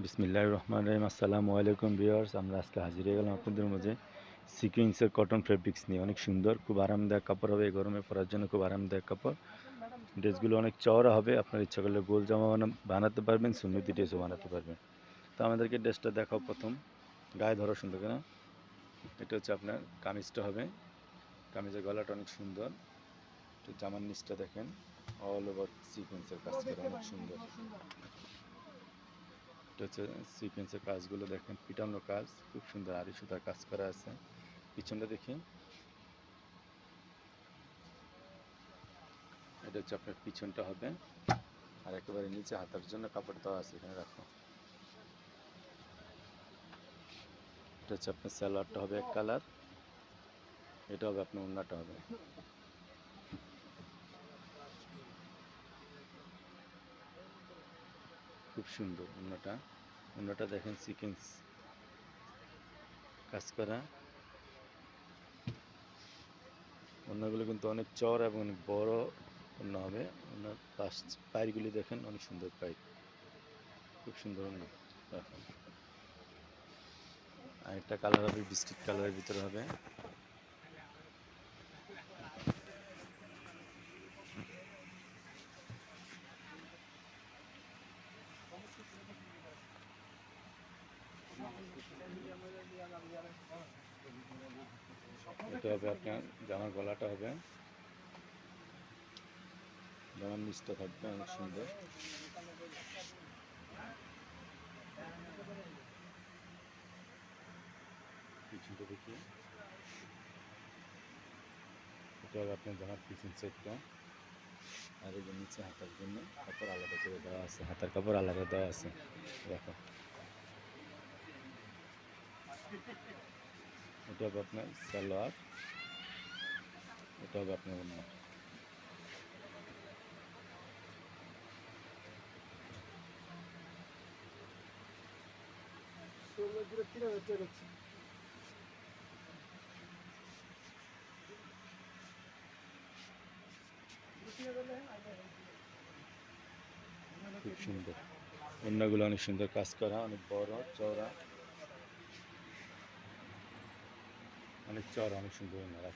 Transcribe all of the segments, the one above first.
বিসমিল্লাহ রহমান রহিম। আসসালামু আলাইকুম ভিউয়ার্স, আমরা আজকে হাজির হয়ে গেলাম আপনাদের মাঝে সিকুয়েন্সের কটন ফেব্রিক্স নিয়ে। অনেক সুন্দর, খুব আরামদায়ক কাপড় হবে এই গরমে, পরার জন্য খুব আরামদায়ক কাপড়। ড্রেসগুলো অনেক চওড়া হবে, আপনার ইচ্ছা করলে গোল জামা বানাতে পারবেন, সুন্নতি ড্রেসও বানাতে পারবেন। তো আমাদেরকে ড্রেসটা দেখাও প্রথম, গায়ে ধরো সুন্দর কেন এটা হচ্ছে আপনার কামিজটা হবে। কামিজের গলাটা অনেক সুন্দর। জামার নিচটা দেখেন অল ওভার সিকুয়েন্সের কাজ করে, অনেক সুন্দর। এটা হচ্ছে সিকোয়েন্সের কাজগুলো দেখেন, পিটানো কাজ, খুব সুন্দর আড়ি সুতার কাজ করা আছে। পিছনটা দেখি। এটা হচ্ছে আপনার পিছনটা হবে। আর একেবারে নিচে হাতার জন্য কাপড় দেওয়া আছে, এখানে রাখো। এটা হচ্ছে আপনার স্যালোয়ারটা হবে এক কালার, এটা হবে আপনার অন্যটা হবে। খুব সুন্দর অন্যটা। অন্যটা দেখেন সিকেন্স কাজ করা। অন্যগুলো কিন্তু অনেক চড় এবং অনেক বড় অন্য হবে। অন্য পাশ পায়েরগুলি দেখেন অনেক সুন্দর পাইপ খুব সুন্দর অন্য। দেখেন। আরেকটা কালার হবে, বিস্কিট কালারের ভিতরে হবে। এটা হবে আপনার, জামার গলাটা হবে। জামার নিচটা থাকবে অনেক সুন্দর। পিছনটা দেখি। এটা হবে আপনার জামার পিছন সাইডটা। আর এই নিচে হাতার জন্য কাপড় আলাদা করে দেওয়া আছে, হাতার কাপড় আলাদা দেওয়া আছে। দেখো। এটা হবে আপনার সালোয়ার। এটা হবে আপনার অন্য খুব সুন্দর। অন্যগুলো অনেক সুন্দর কাজ করা, অনেক বড়, চওড়া। অনেক চওড়া অনেক সুন্দর ওনারা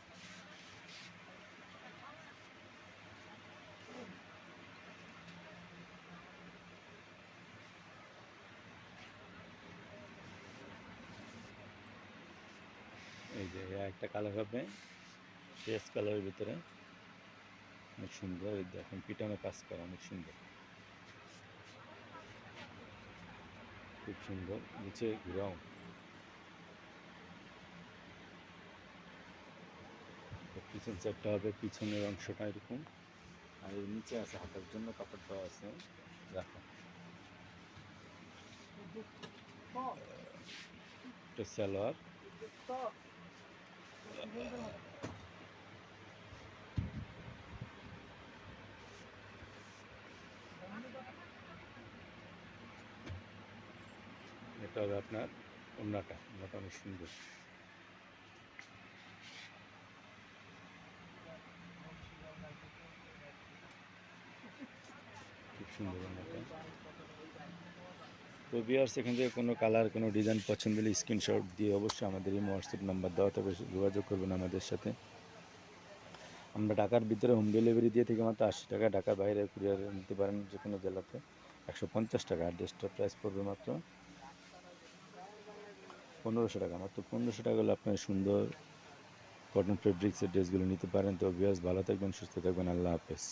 এই যে একটা কালার হবে ফেস কালারের ভিতরে। অনেক সুন্দর দেখেন, পিটানো কাজ করা, অনেক সুন্দর। খুব সুন্দর, নিচে ঘুরাও পিছন সাইডটা হবে, পিছনের অংশটা এরকম। আর এর নিচে আছে হাতার জন্য কাপড় দেওয়া আছে। দেখো এটা সালোয়ার। এটা হবে আপনার অন্যটা অন্যটা অনেক সুন্দর। সুন্দর তো বিয়ার্স এখান থেকে কোনো কালার কোনো ডিজাইন পছন্দ হলে স্ক্রিনশট দিয়ে অবশ্যই আমাদের এই হোয়াটসঅ্যাপ নাম্বার দেওয়া তবে যোগাযোগ করবেন আমাদের সাথে। আমরা ঢাকার ভিতরে হোম ডেলিভারি দিয়ে থেকে মাত্র আশি টাকা, ঢাকার বাইরে কুরিয়ার নিতে পারেন যে কোনো জেলাতে। একশো পঞ্চাশ টাকা আর ড্রেসটার প্রাইস পড়বে মাত্র পনেরোশো টাকা। মাত্র পনেরোশো টাকা হলে আপনার সুন্দর কটন ফেব্রিক্সের ড্রেসগুলো নিতে পারেন। তো বিয়ার্স ভালো থাকবেন, সুস্থ থাকবেন, আল্লাহ হাফেজ।